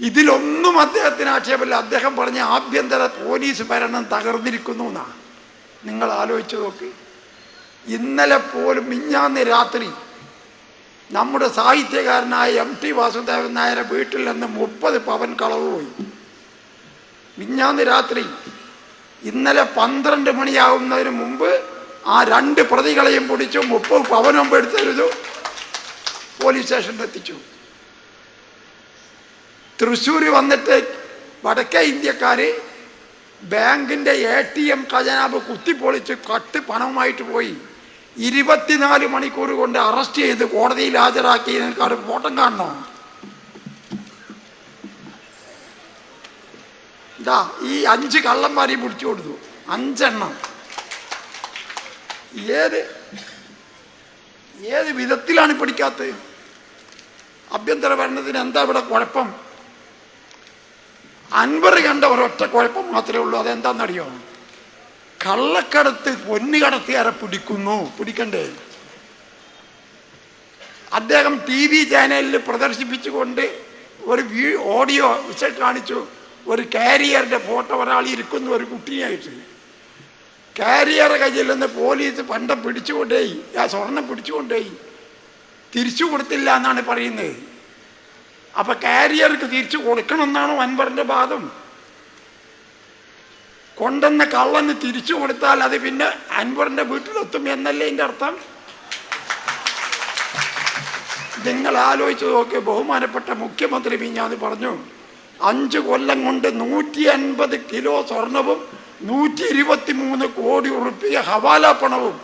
ഇതിലൊന്നും അദ്ദേഹത്തിന് ആക്ഷേപമില്ല. അദ്ദേഹം പറഞ്ഞ ആഭ്യന്തര പോലീസ് ഭരണം തകർന്നിരിക്കുന്നു എന്നാ. നിങ്ങൾ ആലോചിച്ച് നോക്ക്. ഇന്നലെ പോലും മിഞ്ഞാന്ന് രാത്രി നമ്മുടെ സാഹിത്യകാരനായ എം ടി വാസുദേവൻ നായരെ വീട്ടിൽ നിന്ന് മുപ്പത് പവൻ കളവ് പോയി. മിഞ്ഞാന്ന് രാത്രി ഇന്നലെ പന്ത്രണ്ട് മണിയാവുന്നതിന് മുമ്പ് ആ രണ്ട് പ്രതികളെയും പിടിച്ചു മുപ്പത് പവനും എടുത്തെഴുതു പോലീസ് സ്റ്റേഷനിൽ എത്തിച്ചു. തൃശ്ശൂർ വന്നിട്ട് വടക്കേ ഇന്ത്യക്കാർ ബാങ്കിന്റെ എ ടി എം ഖജനാവ് കുത്തിപ്പൊളിച്ച് കട്ട് പണവുമായിട്ട് പോയി. ഇരുപത്തിനാല് മണിക്കൂർ കൊണ്ട് അറസ്റ്റ് ചെയ്ത് കോടതിയിൽ ഹാജരാക്കിയതിനേക്കാളും ഫോട്ടം കാണണോ? ഇതാ ഈ അഞ്ച് കള്ളന്മാരെയും പിടിച്ചു കൊടുത്തു. അഞ്ചെണ്ണം. ഏത്? ഏത് വിധത്തിലാണ് പിടിക്കാത്തത്? ആഭ്യന്തര ഭരണത്തിന് എന്താ ഇവിടെ കുഴപ്പം? അൻവർ കണ്ട ഒരൊറ്റ കുഴപ്പം മാത്രമേ ഉള്ളൂ. അതെന്താണെന്നറിയോ? കള്ളക്കടത്ത് പൊന്നു കടത്തുകാരെ പിടിക്കുന്നു. പിടിക്കണ്ടേ? അദ്ദേഹം ടി വി ചാനലിൽ പ്രദർശിപ്പിച്ചുകൊണ്ട് ഒരു ഓഡിയോ വിഷയം കാണിച്ചു. ഒരു കാരിയറിന്റെ ഫോട്ടോ ഒരാൾ ഇരിക്കുന്നു ഒരു കുട്ടിയായിട്ട്. കാരിയർ കയ്യിൽ നിന്ന് പോലീസ് പണ്ടം പിടിച്ചുകൊണ്ടേയി ആ സ്വർണം പിടിച്ചുകൊണ്ടേയി തിരിച്ചു കൊടുത്തില്ല എന്നാണ് പറയുന്നത്. അപ്പൊ കാരിയർക്ക് തിരിച്ചു കൊടുക്കണം എന്നാണോ അൻവറിന്റെ വാദം? കൊണ്ടെന്ന കള്ളന് തിരിച്ചു കൊടുത്താൽ അത് പിന്നെ അൻവറിന്റെ വീട്ടിലെത്തും എന്നല്ലേ എന്റെ അർത്ഥം? നിങ്ങൾ ആലോചിച്ച് നോക്കി ബഹുമാനപ്പെട്ട മുഖ്യമന്ത്രി മിഞ്ഞാന്ന് പറഞ്ഞു അഞ്ച് കൊല്ലം കൊണ്ട് നൂറ്റി അൻപത് കിലോ സ്വർണവും നൂറ്റി ഇരുപത്തി മൂന്ന് കോടി റുപ്യ ഹവാല പണവും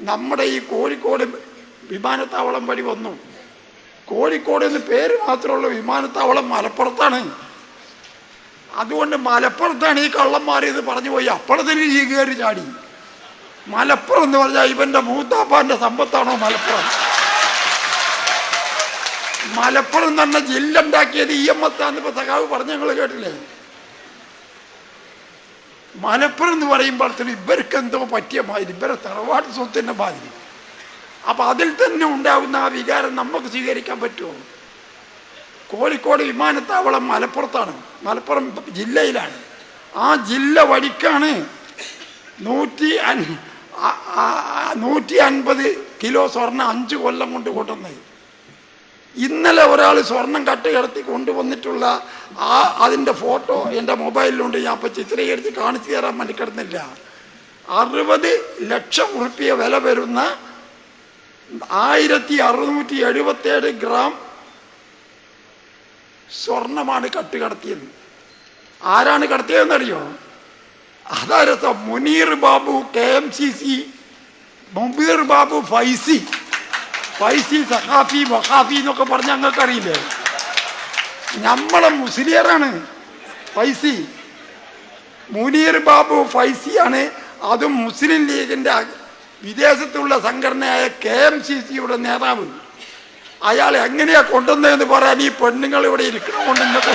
നമ്മുടെ ഈ കോഴിക്കോട് വിമാനത്താവളം വഴി വന്നു. കോഴിക്കോട് എന്ന് പേര് മാത്രമുള്ള വിമാനത്താവളം മലപ്പുറത്താണ്. അതുകൊണ്ട് മലപ്പുറത്താണ് ഈ കള്ളന്മാർ ഇത് പറഞ്ഞു പോയി. അപ്പുറത്തിന് ഈ കയറി ചാടി. മലപ്പുറം എന്ന് പറഞ്ഞാൽ ഇവന്റെ മൂത്താപ്പാന്റെ സമ്പത്താണോ മലപ്പുറം? മലപ്പുറം തന്നെ ജില്ല ഉണ്ടാക്കിയത് ഇ എം ആണെന്ന് ഇപ്പൊ സഖാവ് പറഞ്ഞ ഞങ്ങൾ കേട്ടില്ലേ? മലപ്പുറം എന്ന് പറയുമ്പോഴത്തേനും ഇവർക്ക് എന്തോ പറ്റിയ മാതിരി ഇവരെ തറവാട് സ്വത്തിന്റെ മാതിരി. അപ്പൊ അതിൽ തന്നെ ഉണ്ടാകുന്ന ആ വികാരം നമുക്ക് സ്വീകരിക്കാൻ പറ്റുമോ? കോഴിക്കോട് വിമാനത്താവളം മലപ്പുറത്താണ്. മലപ്പുറം ജില്ലയിലാണ്. ആ ജില്ല വഴിക്കാണ് നൂറ്റി നൂറ്റി അൻപത് കിലോ സ്വർണം അഞ്ച് കൊല്ലം കൊണ്ട് കൊണ്ടുവന്നത്. ഇന്നലെ ഒരാൾ സ്വർണം കട്ട് കിടത്തി കൊണ്ടുവന്നിട്ടുള്ള ആ അതിന്റെ ഫോട്ടോ എന്റെ മൊബൈലിലുണ്ട്. ഞാൻ അപ്പോൾ ചിത്രീകരിച്ച് കാണിച്ചു തരാൻ വേണ്ടി കിടന്നില്ല. അറുപത് ലക്ഷം ഉറുപ്പിയ വില വരുന്ന ആയിരത്തി അറുന്നൂറ്റി എഴുപത്തേഴ് ഗ്രാം സ്വർണമാണ് കട്ട് കടത്തിയത്. ആരാണ് കടത്തിയതെന്നറിയോ? രസം Munir Babu K M C C Mubeer Babu Faizy. Faizy സഹാഫി വഹാഫി എന്നൊക്കെ പറഞ്ഞ ഞങ്ങൾക്ക് അറിയില്ലേ നമ്മളെ മുസ്ലിയറാണ് ഫൈസി. മുനീർ ബാബു ഫൈസിയാണ്. അതും മുസ്ലിം ലീഗിന്റെ വിദേശത്തുള്ള സംഘടനയായ കെ എം സി സിയുടെ നേതാവ്. അയാൾ എങ്ങനെയാ കൊണ്ടുവന്നതെന്ന് പറയാൻ ഈ പെണ്ണുങ്ങൾ ഇവിടെ ഇരിക്കണമുണ്ട് ഇന്നത്തെ